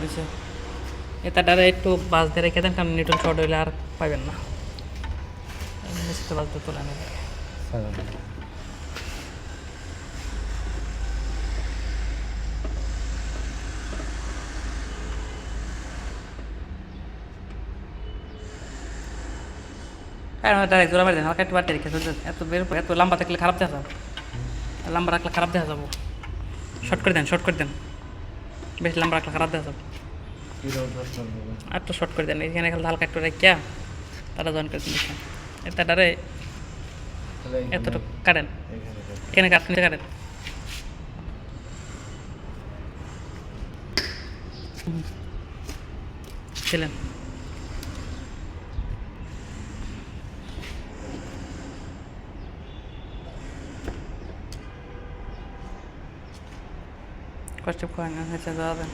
বুঝছে এটা একটু বাস দিয়ে রেখে দেন, কারণ নিউটন শর্ট হইলে আর পাবেন না। হ্যাঁ রেখে এত বের এত লম্বা থাকলে খারাপ দেখা যাবে। লম্বা রাখলে খারাপ দেখা যাব। শর্ট করে দেন শর্ট করে দেন। বেশ লম্বা রাখলে খারাপ দেখা যাবে। আর তো শর্ট করে দেন, এখানে খালি হালকা একটু রেখে তারা জয়েন করে দিন ডারে এতটুকু কাটেন। এখানে নিচে কাটেন। ছিলেন কষ্ট করেন হচ্ছে যাবেন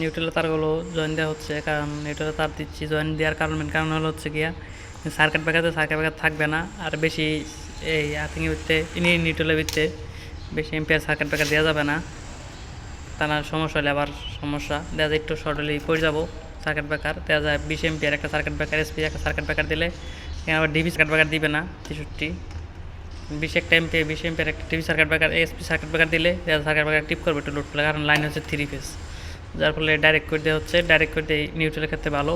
নিউট্রালের তারগুলো জয়েন দেওয়া হচ্ছে, কারণ নিউট্রালের তার দিচ্ছি জয়েন দেওয়ার কারণ মেন কারণ হলো হচ্ছে গিয়া সার্কিট ব্রেকারে সার্কিট ব্রেকার থাকবে না, আর বেশি এই আর্থিংয়ের ভিত্তে ইনি নিউট্রালের ভিত্তে বেশি এম্পিয়ার সার্কিট ব্রেকার দেওয়া যাবে না। তার সমস্যা হলে আবার সমস্যা দেওয়া যায় একটু শর্ট হলেই পড়ে যাব সার্কিট ব্রেকার দেওয়া যায় বিশ এম্পিয়ার একটা সার্কিট ব্রেকার এসপি একটা সার্কিট ব্রেকার দিলে, এখানে আবার ডিবি সার্কিট ব্রেকার দিবে না, তেষট্টি। বিশ একটা এমপি বিশ এমপিয়ার একটা TV circuit breaker SP circuit breaker দিলে দেওয়া সার্কিট ব্রেকার টিপ করবে একটু লোড কারণ লাইন হচ্ছে থ্রি ফেস যার ফলে ডাইরেক্ট করে দেওয়া হচ্ছে। ডাইরেক্ট করে দিয়ে নিউট্রালের ক্ষেত্রে ভালো।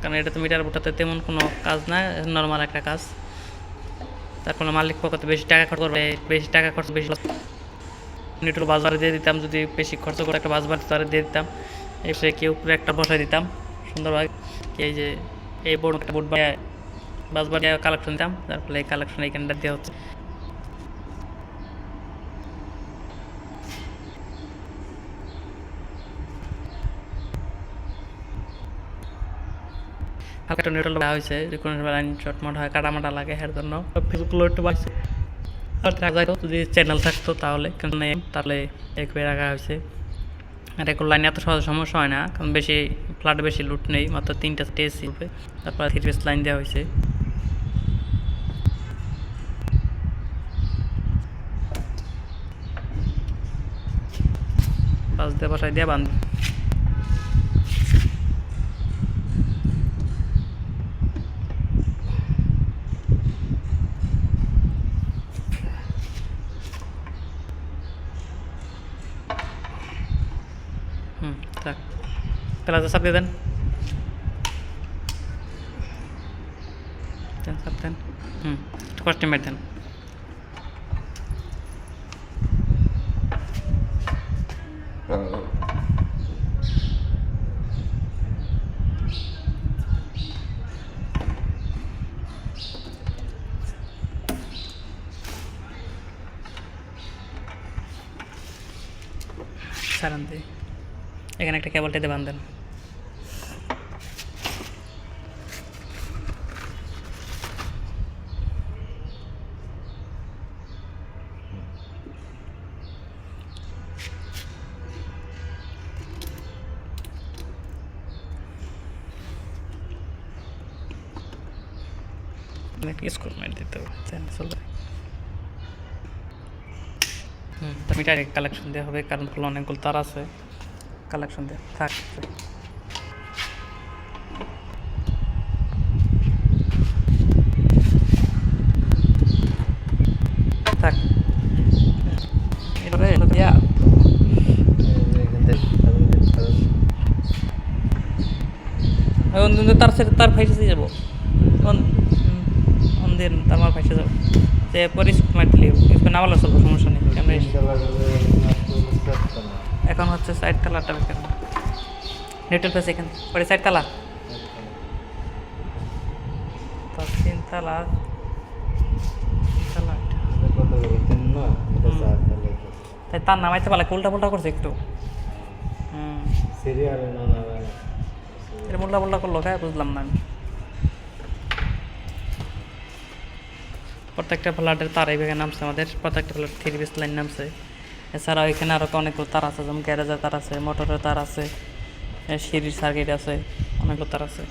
কারণ এটা তো মিটার বোটাতে তেমন কোনো কাজ না নর্মাল একটা কাজ। তার ফলে মালিক পক্ষতে বেশি টাকা খরচ করবে, বেশি টাকা খরচ, বেশি নিউট্রাল বাজারে দিয়ে দিতাম, যদি বেশি খরচ করে একটা বাস বাড়ি তারে দিয়ে দিতাম। এসে কেউ উপরে একটা বসাই দিতাম, সুন্দরভাবে। এই যে, এই বোর্ড একটা বোর্ড বাস বাড়ি কালেকশন দিতাম তার ফলে এই কালেকশন এইখানটা দেওয়া হচ্ছে। হালকা একটু দেওয়া হয়েছে যে কোনো সময় লাইন শর্ট মোট হয়, কাটামাটা লাগে এর জন্য। ফেসবুকগুলো একটু বাড়ছে। আর দেখা যায় যদি চ্যানেল থাকতো তাহলে নেই তাহলে একবার রাখা হয়েছে। আর এখন লাইনে এত সহজ সমস্যা হয় না, কারণ বেশি ফ্ল্যাট বেশি লুট নেই, মাত্র তিনটা স্টেজ শিল্পে তারপর থ্রি পিস লাইন দেওয়া হয়েছে। পাঁচ দিয়ে বসাই দিয়ে বান্ধ হুম থাক প্লাজা চাপ দিয়ে দেন দেন চাপ দেন হুম মেরে দেন সারান দিয়ে এখানে একটা কেবল টেতে বাঁধেন। স্কুল মেট দিতে হবে চলবে? হুম। মিটার কালেকশন দেওয়া হবে কারণ হলো অনেকগুলো তার আছে। কালেকশন দেওয়া থাক। থাক। দিয়া। তার ফাইসে যাব। তার মার ফাইসে যাব। যে পরে মার দিলে নামালো চলবো, সমস্যা নেই। এখন হচ্ছে সাইড তালাটা বেকার নেটের ফেস এখানে, পরে সাইড তালা। তো তাই তার নামাইতে পারলে উল্টা পুল্টা করছে একটু। উল্টা পুল্টা করল খায় বুঝলাম না আমি। প্রত্যেকটা ফ্ল্যাটের তার এইভাবে নামছে আমাদের, প্রত্যেকটা ফ্ল্যাট থ্রি পিস লাইন নামছে। এছাড়াও এখানে আরও অনেকগুলো তার আছে, যেমন গ্যারেজের তার আছে, মোটরের তার আছে সিঁড়ির সার্কিট আছে, অনেকগুলো তার আছে।